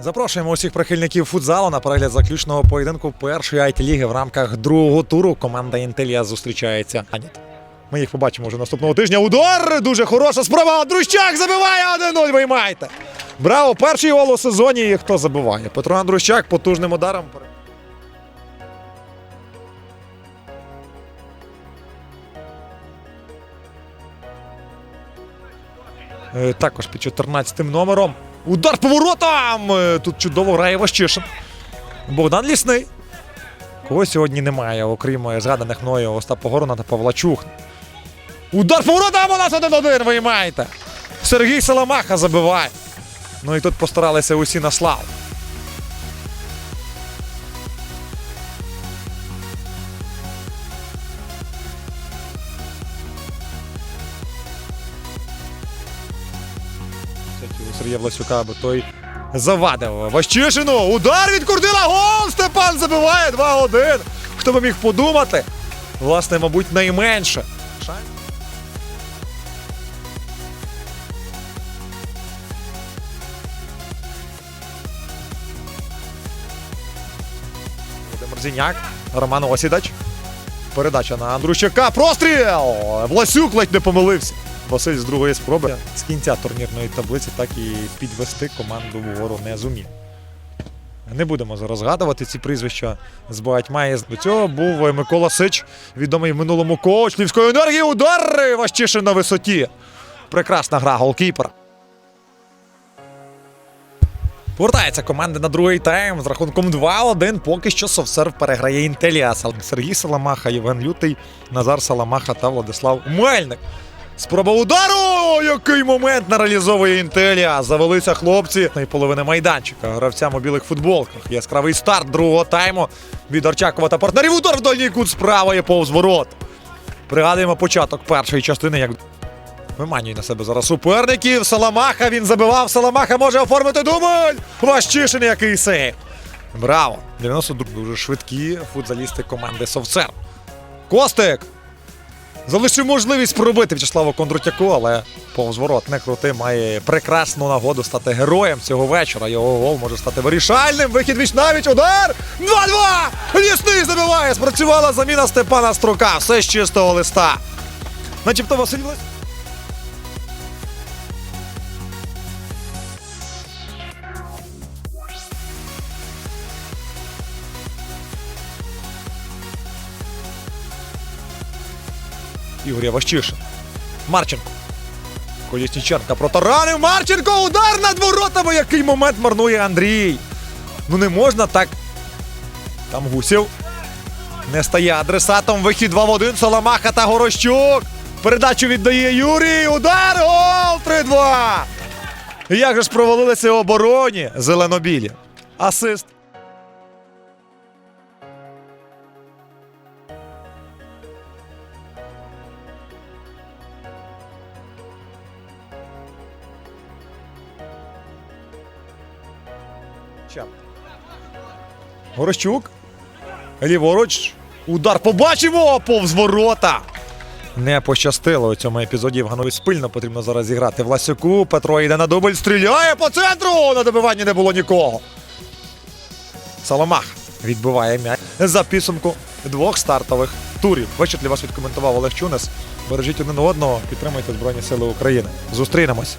Запрошуємо усіх прихильників футзалу на перегляд заключного поєдинку першої IT-ліги в рамках другого туру. Команда Інтелія зустрічається. Ми їх побачимо вже наступного тижня. Удар! Дуже хороша спроба. Андрущак забиває 1-0. Виймайте. Браво! Перший гол у сезоні. І хто забиває? Петро Андрущак потужним ударом. Е, Також під 14 номером. Удар поворотом! Е, Тут чудово грає Ващишин. Богдан Лісний. Кого сьогодні немає, окрім е, згаданих мною Остапа Горона та Павла Чухна. Удар поворотом у нас 1-1, виймаєте. Сергій Саламаха забиває. Ну і тут постаралися усі на славу. Кстати, у Сергія Власюка, аби той завадив Ващишину. Удар від Курдила. Гол! Степан забиває 2-1. Хто би міг подумати? Власне, мабуть, найменше. Володимир Зіняк, Роман Осідач. Передача на Андрущака. Простріл! Власюк ледь не помилився. Василь з другої спроби з кінця турнірної таблиці так і підвести команду вгору не зумів. Не будемо зараз згадувати ці прізвища з багатьма. До цього був Микола Сич, відомий в минулому коуч Львівської енергії. Удар Ващишин на висоті. Прекрасна гра голкіпера. Повертається команда на другий тайм з рахунком 2-1. Поки що Совсерв переграє Інтелія. Сергій Саламаха, Євген Лютий, Назар Саламаха та Владислав Мельник. Спроба удару! Який момент не реалізовує Інтелія. Завелися хлопці на половини майданчика. Гравцям у білих футболках. Яскравий старт другого тайму від Арчакова та партнерів. Удар в дальній кут справа є повз ворот. Пригадуємо початок першої частини, як виманює на себе зараз суперників. Саламаха він забивав. Саламаха може оформити дубль. Ващишин який сейв. Браво! 92 дуже швидкі футзалісти команди Совцер. Костик! Залишив можливість пробити В'ячеславу Кондрутяку, але повз не крути, має прекрасну нагоду стати героєм цього вечора. Його гол може стати вирішальним. Вихід віч навіть удар! 2-2! Лісний забиває! Спрацювала заміна Степана Строка. Все з чистого листа. Начебто Василь Влас... Ігор Яващишин. Марченко. Колісніченка протаранив. Марченко! Удар над воротами! Який момент марнує Андрій. Ну не можна так. Там Гусів. Не стає адресатом. Вихід 2 в 1. Соломаха та Горощук. Передачу віддає Юрій. Удар! Гол! 3-2. Як же ж провалилися в обороні зеленобілі? Асист. Чап. Горощук. Ліворуч. Удар побачимо повз ворота. Не пощастило у цьому епізоді. Євганові спильно потрібно зараз зіграти Власюку. Петро йде на дубль, стріляє по центру. На добиванні не було нікого. Саламах відбиває м'яч за підсумку двох стартових турів. Вечір для вас відкоментував Олег Чунес. Бережіть один одного, підтримуйте Збройні Сили України. Зустрінемось.